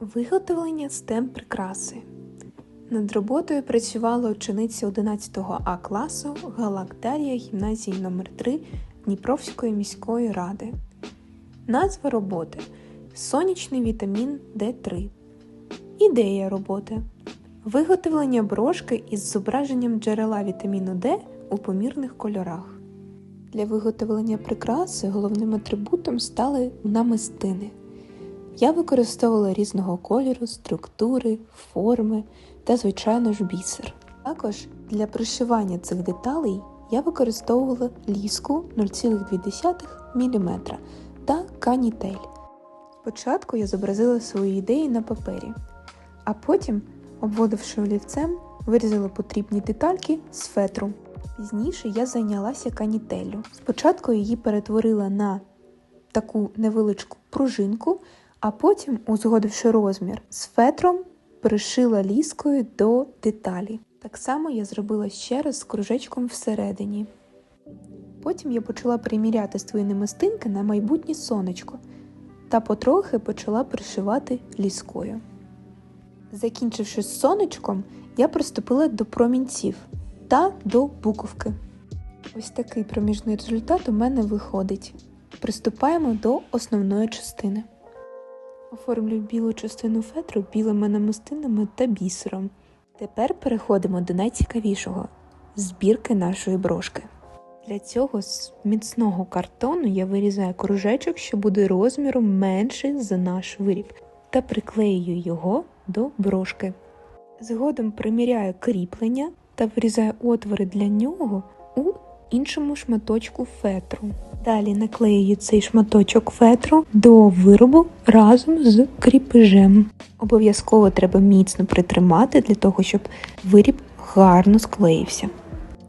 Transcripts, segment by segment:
Виготовлення стем прикраси. Над роботою працювала учениця 11 А класу Галактарія гімназії номер 3 Дніпровської міської ради. Назва роботи Сонячний вітамін Д3. Ідея роботи Виготовлення брошки із зображенням джерела вітаміну Д у помірних кольорах. Для виготовлення прикраси головним атрибутом стали намистини. Я використовувала різного кольору, структури, форми та, звичайно ж, бісер. Також для пришивання цих деталей я використовувала ліску 0,2 мм та канітель. Спочатку я зобразила свої ідеї на папері, а потім, обводивши олівцем, вирізала потрібні детальки з фетру. Пізніше я зайнялася канітеллю. Спочатку її перетворила на таку невеличку пружинку, а потім, узгодивши розмір, з фетром пришила ліскою до деталі. Так само я зробила ще раз з кружечком всередині. Потім я почала приміряти свої намистинки на майбутнє сонечко та потрохи почала пришивати ліскою. Закінчивши з сонечком, я приступила до промінців та до буковки. Ось такий проміжний результат у мене виходить. Приступаємо до основної частини. Оформлюю білу частину фетру білими намистинами та бісером. Тепер переходимо до найцікавішого збірки нашої брошки. Для цього з міцного картону я вирізаю кружечок, що буде розміром менший за наш виріб, та приклеюю його до брошки. Згодом приміряю кріплення та вирізаю отвори для нього у іншому шматочку фетру. Далі наклеюю цей шматочок фетру до виробу разом з кріпежем. Обов'язково треба міцно притримати для того, щоб виріб гарно склеївся.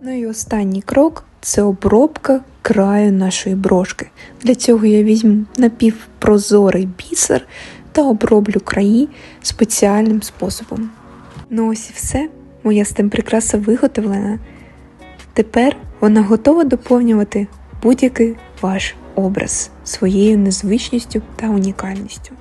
Ну і останній крок це обробка краю нашої брошки. Для цього я візьму напівпрозорий бісер та оброблю краї спеціальним способом. Ну ось і все. Моя стем прикраса виготовлена. Тепер вона готова доповнювати будь-який ваш образ своєю незвичністю та унікальністю.